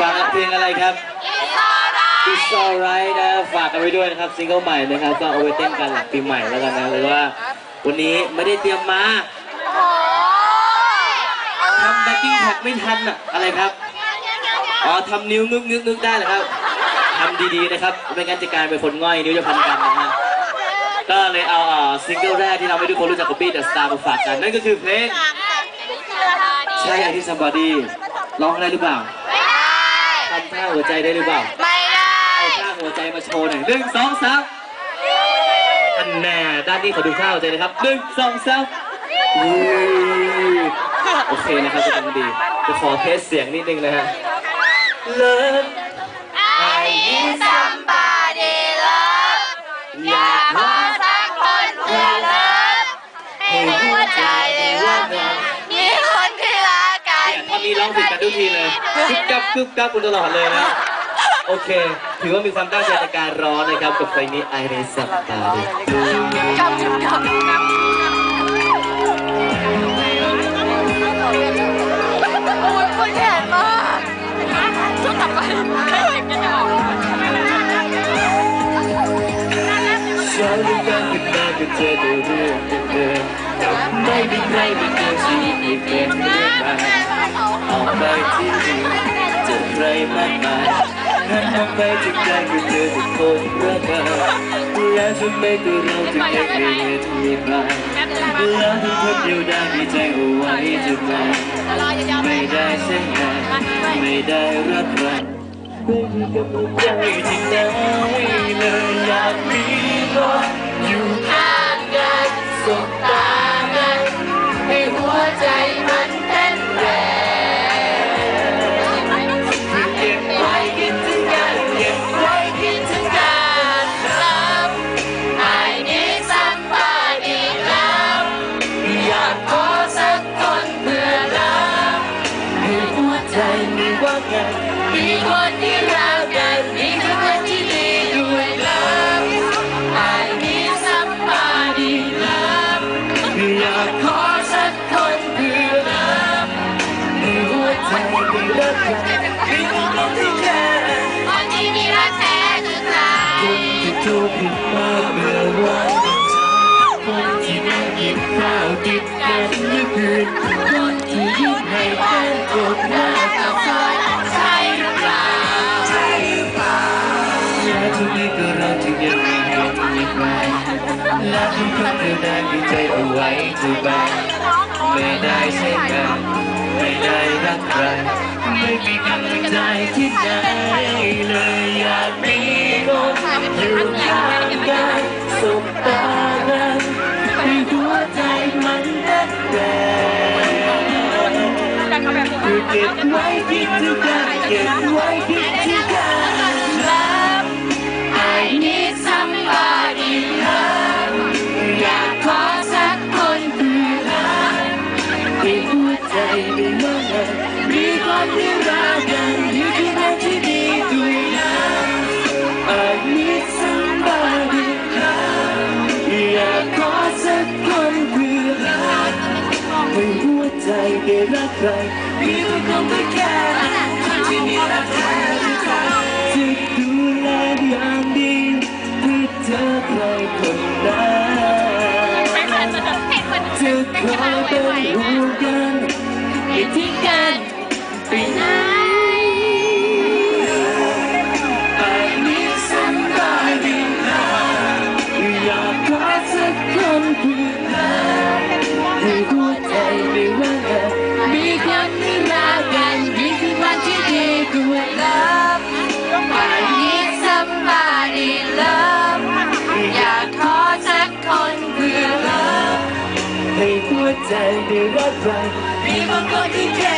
ฟังเพลงอะไรครับ It's alright นะฝากกันไว้ด้วยนะครับซิงเกิลใหม่นะครับก็เอาไว้เต้นกันหลังปีใหม่แล้วกันนะหรือว่า วันนี้ไม่ได้เตรียมมาทำแบ็กกิ้งแท็กไม่ทันอะอะไรครับอ๋อทำนิ้วงึกงึกงึกได้เหรอครับทำดีๆนะครับไม่งั้นจะกลายเป็นคนง่อยนิ้วจะพันกันนะฮะก็เลยเอาอ่าซิงเกิลแรกที่เราให้ทุกคนรู้จักกับปี้เดอะสตาร์มาฝากกันนั่นก็คือเพลงใช่ไอที่ somebody ร้องได้หรือเปล่า ทำท่าหัวใจได้หรือเปล่าไม่ได้เอาท่าหัวใจมาโชว์หน่อยหนึ่งสองสามอันแน่ด้านนี้ขอดูท่าหัวใจนะครับหนึ่งสองสามอุ้ยโอเคนะครับจะทำดีจะขอเทสเสียงนิดนึงนะฮะเลิฟ อนนี้ร้องผิดกันทุกทีเลยกึบกับกึบกับคุณตลอดเลยนะ โอเค ถือว่ามีความตั้งใจในการร้องนะครับกับเพลงนี้ I Need Somebody กับจุดกับโอ้ยปวดแขนมากช่วงต่อไปใครเห็นกันจะบอกเช้าเรื่องการขึ้นมาก็เจอแต่เรื่องเดิมๆไม่มีใครไม่เจอชีวิตที่เป็นเรื่องใหม่ ออกไปที่อื่นเจอใครมากมายหันมองไปที่ไกลก็เจอแต่คนรักกันและทำไมตัวเราถึงได้เกลียดมีใครแล้วทุกคนเดียวได้ดีใจเอาไว้จะมาไม่ได้เส้นทางไม่ได้รักใครไม่มีกำลังใจที่ไหนเลยอยากมีคนอ คนที่มีรักแท้คือใครคนที่ถูกผิดมาเมื่อวันคนที่นั่งกินข้าวติดกันเมื่อคืนคนที่ยิ้มให้กันกดหน้ากับใครใช่หรือเปล่าและทุกทีก็เราจึงยังไม่เห็นมีใครและทุกครั้งเธอได้ดีใจเอาไว้เธอบ้างไม่ได้ใช่กันไม่ได้รักใคร ไม่มีกำลังใจที่ไหนเลยอยากมีคนอยู่ข้างกันสบตากันให้หัวใจมันแต้นแรงคือเก็บไว้คิดถึงกันเก็บไว้คิดถึง ใจได้รักใครมีคนคงไม่แค่ที่มีรักแท้จะดูแลอย่างดีเพื่อเธอใครคนนั้นจะคอยเป็นห่วงกันไม่ทิ้งกันไปไหน ใจได้รักใครมีบางคนที่แค่